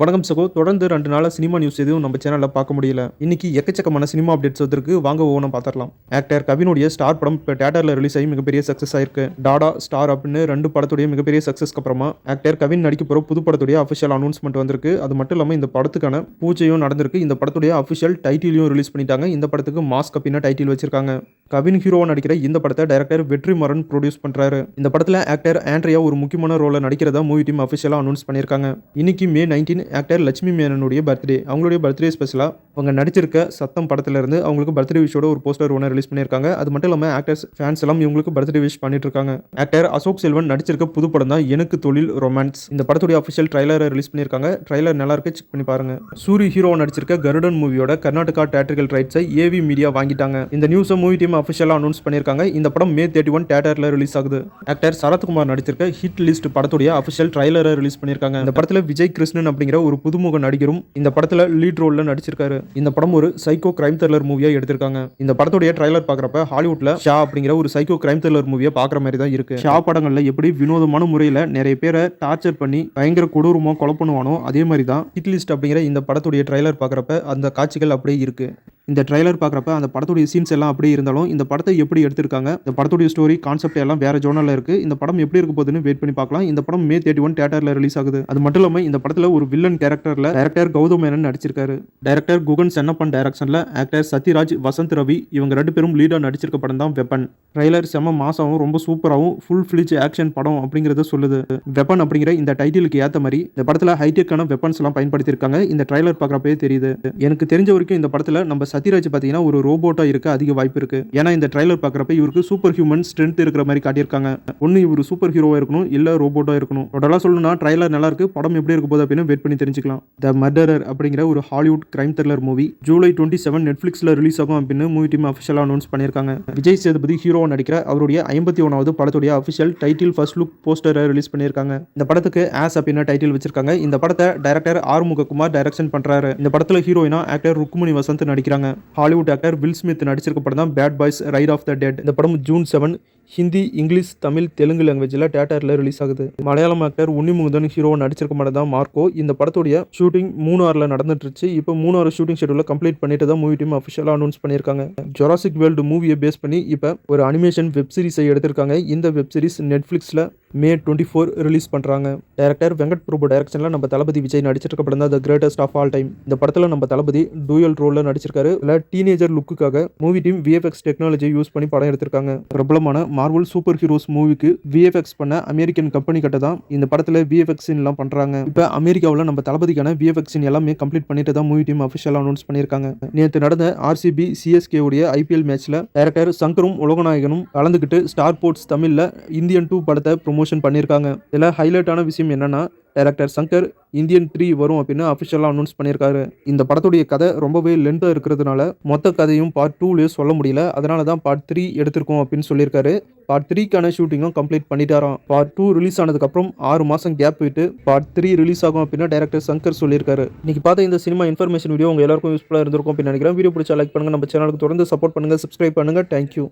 வணக்கம் சகோ. தொடர்ந்து ரெண்டு நாளாக சினிமா நியூஸ் எதுவும் நம்ம சேனலில் பார்க்க முடியல. இன்னைக்கு எக்கச்சக்கமான சினிமா அப்டேட்ஸ் வந்திருக்கு. வாங்க ஒவ்வொன்றும் பார்த்துடலாம். ஆக்டர் கவினுடைய ஸ்டார் படம் இப்போ தேட்டரில் ரிலீஸ் ஆகி மிகப்பெரிய சக்ஸஸ் ஆயிருக்கு. டாடா ஸ்டார் அப்படின்னு ரெண்டு படத்துடைய மிகப்பெரிய சக்ஸஸ்க்கு அப்புறமா ஆக்டர் கவின் நடிக்க போகிற புது படத்துடைய அஃபிஷியல் அனௌன்ஸ்மெண்ட் வந்திருக்கு. அது மட்டும் இல்லாமல் இந்த படத்துக்கான பூஜையும் நடந்திருக்கு. இந்த படத்துடைய அஃபிஷியல் டைட்டிலையும் ரிலீஸ் பண்ணிட்டாங்க. இந்த படத்துக்கு மாஸ்க் அப்படின்னு டைட்டில் வச்சிருக்காங்க. கவின் ஹீரோவாக நடிக்கிற இந்த படத்தை டைரக்டர் வெற்றிமாறன் ப்ரொடியூஸ் பண்ணுறாரு இந்த படத்தில் ஆக்டர் ஆண்ட்ரியா ஒரு முக்கியமான ரோலில் நடிக்கிறதா மூவி டீம் அஃபிஷியலாக அனௌன்ஸ் பண்ணியிருக்காங்க. இன்னைக்கு மே நைன்டீன் ஆக்டர் லட்சுமி மேனனுடைய பர்த்டே அவங்களுடைய பர்த்டே ஸ்பெஷலாக அவங்க நடிச்சிருக்க சத்தம் படத்துலேருந்து அவங்களுக்கு பர்த்டே விஷோட ஒரு போஸ்டர் ஒன்று ரிலீஸ் பண்ணியிருக்காங்க. அது மட்டும் இல்லாமல் ஆக்டர்ஸ் ஃபேன்ஸ் எல்லாம் இவங்களுக்கு பர்த்டே விஷ் பண்ணிட்டு இருக்காங்க ஆக்டர் அசோக் செல்வன் நடிச்சிருக்க புது படம் தான் எனக்கு தொழில் ரொமான்ஸ் இந்த படத்துடைய அஃபிஷியல் ட்ரைலரை ரிலீஸ் பண்ணியிருக்காங்க. ட்ரைலர் நல்லா இருக்கு செக் பண்ணி பாருங்க. சூரி ஹீரோ நடிச்சிருக்க கருடன் மூவியோட கர்நாடகா தேட்டர்கள் ரைட்ஸை ஏவி மீடியா வாங்கிட்டாங்க. இந்த நியூஸை மூவி டீம் அஃபிஷியலாக அனௌன்ஸ் பண்ணியிருக்காங்க. இந்த படம் மே தேர்ட்டி ஒன் தேட்டரில் ரிலீஸ் ஆகுது. ஆக்டர் சரத்குமார் நடிச்சிருக்க ஹிட் லிஸ்ட் படத்துடைய அஃபிஷியல் ட்ரைலரை ரிலீஸ் பண்ணியிருக்காங்க. இந்த படத்தில் விஜய் கிருஷ்ணன் அப்படிங்கிற ஒரு புதுமுக நடிகரும் இந்த படத்தில் லீட் ரோலில் நடிச்சிருக்காரு. இந்த படம் ஒரு சைக்கோ கிரைம் த்ரில்லர் மூவியாக எடுத்திருக்காங்க. இந்த படத்துடைய ட்ரைலர் பார்க்குறப்ப ஹாலிவுட்ல ஷா அப்படிங்கிற ஒரு சைக்கோ கிரைம் த்ரில்லர் மூவியை பார்க்குற மாதிரி தான் இருக்கு. ஷா படங்கள்ல எப்படி வினோதமான முறையில் நிறைய பேரை டார்ச்சர் பண்ணி பயங்கர கொடூரமாக கொலை பண்ணுவானோ அதே மாதிரி தான் ஹிட்லிஸ்ட் அப்படிங்கிற இந்த படத்துடைய ட்ரைலர் பார்க்குறப்ப அந்த காட்சிகள் அப்படியே இருக்கு. இந்த ட்ரைலர் பார்க்குறப்ப அந்த படத்துடைய சீன்ஸ் எல்லாம் அப்படியே இருந்தாலும் இந்த படத்தை எப்படி எடுத்திருக்காங்க இந்த படத்துடைய ஸ்டோரி கான்செப்ட் எல்லாம் வேற ஜோனலில் இருக்கு. இந்த படம் எப்படி இருக்க போகுதுன்னு வெயிட் பண்ணி பார்க்கலாம். இந்த படம் மே தேர்ட்டி ஒன் தேட்டரில் ரிலீஸ் ஆகுது. அது மட்டும் இல்லாமல் இந்த படத்தில் ஒரு வில்லன் கேரக்டரில் டேரக்டர் கௌதம் மேனன் நடிச்சிருக்காரு. டைரக்டர் குகன் சென்னப்பன் டைரக்ஷனில் ஆக்டர் சத்யராஜ் வசந்த் ரவி இவங்க ரெண்டு பேரும் லீடாக நடிச்சிருக்க படம் தான் வெப்பன் ட்ரைலர் செம மாசாவும் ரொம்ப சூப்பராகவும் ஃபுல் ஃபிளிச் ஆக்ஷன் படம் அப்படிங்கிறத சொல்லுது. வெப்பன் அப்படிங்கிற இந்த டைட்டிலுக்கு ஏற்ற மாதிரி இந்த படத்தில் ஹைடெக்கான வெப்பன்ஸ் எல்லாம் பயன்படுத்தியிருக்காங்க. இந்த ட்ரைலர் பார்க்குறப்பே தெரியுது. எனக்கு தெரிஞ்ச வரைக்கும் இந்த படத்தில் நம்ம சத்யராஜ் பார்த்தீங்கன்னா ஒரு ரோபோட்டாக இருக்க அதிக வாய்ப்பு இருக்கு. ஏன்னா இந்த ட்ரைலர் பார்க்குறப்ப இவருக்கு சூப்பர் ஹியூமன் ஸ்ட்ரென்த் இருக்கிற மாதிரி காட்டியிருக்காங்க. ஒன்று இவர் சூப்பர் ஹீரோவாக இருக்கணும் இல்லை ரோபோட்டாக இருக்கணும். டோட்டலாக சொல்லணும்னா ட்ரைலர் நல்லா இருக்கு படம் எப்படி இருக்க போது அப்படின்னு வெயிட் பண்ணி தெரிஞ்சுக்கலாம். த மர்டரர் அப்படிங்கிற ஒரு Hollywood crime thriller movie July twenty seven நெட்ஃப்ளிக்ஸில் ரிலீஸ் ஆகும் அப்படின்னு மூவி டீம் அஃபிஷியலாக அனௌன்ஸ் பண்ணியிருக்காங்க. விஜய் சேதுபதி ஹீரோவாக நடிக்கிற அவருடைய ஐம்பத்தி ஒன்றாவது படத்துடைய அஃபிஷியல் டைட்டில் ஃபர்ஸ்ட் லுக் போஸ்டரை ரிலீஸ் பண்ணியிருக்காங்க. இந்த படத்துக்கு ஆஸ் அப்படின்னு டைட்டில் வச்சிருக்காங்க. இந்த படத்தை டைரக்டர் ஆறுமுககுமார் டைரக்ஷன் பண்ணுறாரு இந்த படத்தில் ஹீரோயினா ஆக்டர் ருக்குமணி வசந்த் நடிக்கிறாங்க. ஹாலிவுட் ஆக்டர் வில் ஸ்மித் நடிச்சிருக்க படம் தான் bad boys ride of the dead இந்த படம் June seven Hindi English Tamil Telugu லாங்குவேஜில் தேட்டரில் ரிலீஸ் ஆகுது. மலையாளம் ஆக்டர் உன்னிமுகுந்தன் ஹீரோவை நடிச்சிருக்க படம் தான் மார்க்கோ. இந்த படத்துடைய ஷூட்டிங் மூணாரில் நடந்துட்டுருச்சு. இப்போ மூணாறு ஷூட்டிங் ஷெடியூலில் கம்ப்ளீட் பண்ணிட்டு தான் மூவி டீம் அஃபிஷியலாக அனௌன்ஸ் பண்ணியிருக்காங்க. ஜொராசிக் வேர்ல்டு மூவியை பேஸ் பண்ணி இப்போ ஒரு அனிமேஷன் வெப் சீரிஸை எடுத்திருக்காங்க. இந்த வெப் சீரிஸ் நெட்ஃப்ளிக்ஸில் மே டுவெண்ட்டி ஃபோர் ரிலீஸ் பண்ணுறாங்க டேரக்டர் வெங்கட் பிரபு டைரக்ஷனில் நம்ம தளபதி விஜய் நடிச்சிருக்க படம் தான் the greatest of all time இந்த படத்தில் நம்ம தளபதி டூயல் ரோலில் நடிச்சிருக்காரு. இல்லை teenager லுக்குக்காக movie team VFX technology use பண்ணி படம் எடுத்திருக்காங்க. பிரபலமான மார்வல் சூப்பர் ஹீரோஸ் மூவிக்கு விஎஃப்எக்ஸ் பண்ண அமெரிக்கன் கம்பெனி கிட்ட தான் இந்த படத்தில் விஎஃப்எக்ஸ் எல்லாம் பண்ணுறாங்க இப்போ அமெரிக்காவில் நம்ம தளபதிக்கான விஎஃப்எக்ஸின் எல்லாமே கம்ப்ளீட் பண்ணிட்டு தான் மூவி டீம் அஃபிஷியலாக அனௌன்ஸ் பண்ணியிருக்காங்க. நேற்று நடந்த ஆர்சிபி சிஎஸ்கே உடைய ஐபிஎல் மேட்ச்ல டைரக்டர் சங்கரும் உலகநாயகனும் கலந்துக்கிட்டு ஸ்டார் போர்ட்ஸ் தமிழில் இந்தியன் டூ படத்தை ப்ரொமோஷன் பண்ணியிருக்காங்க. இதில் ஹைலைட்டான விஷயம் என்னன்னா டைரக்டர் சங்கர் இந்தியன் த்ரீ வரும் அப்படின்னு அஃபிஷியலாக அனௌன்ஸ் பண்ணியிருக்காரு. இந்த படத்துடைய கதை ரொம்பவே லென்த்தாக இருக்கிறதுனால மொத்த கதையும் பார்ட் டூலேயே சொல்ல முடியல. அதனால தான் பார்ட் த்ரீ எடுத்திருக்கோம் அப்படின்னு சொல்லியிருக்காரு. பார்ட் த்ரீக்கான ஷூட்டிங்கும் கம்ப்ளீட் பண்ணிட்டாராம். பார்ட் டூ ரிலீஸ் ஆனதுக்கப்புறம் ஆறு மாதம் கேப் விட்டு பார்ட் த்ரீ ரிலீஸ் ஆகும் அப்படின்னு டைரக்டர் சங்கர் சொல்லியிருக்காரு. இன்னைக்கு பார்த்த இந்த சினிமா இன்ஃபர்மேஷன் வீடியோ உங்கள் எல்லாருக்கும் யூஸ்ஃபுல்லாக இருந்திருக்கும் அப்படின்னு நினைக்கிறேன். வீடியோ பிடிச்சா லைக் பண்ணுங்கள் நம்ம சேனலுக்கு தொடர்ந்து சப்போர்ட் பண்ணுங்கள் சப்ஸ்கிரைப் பண்ணுங்கள் தேங்க்யூ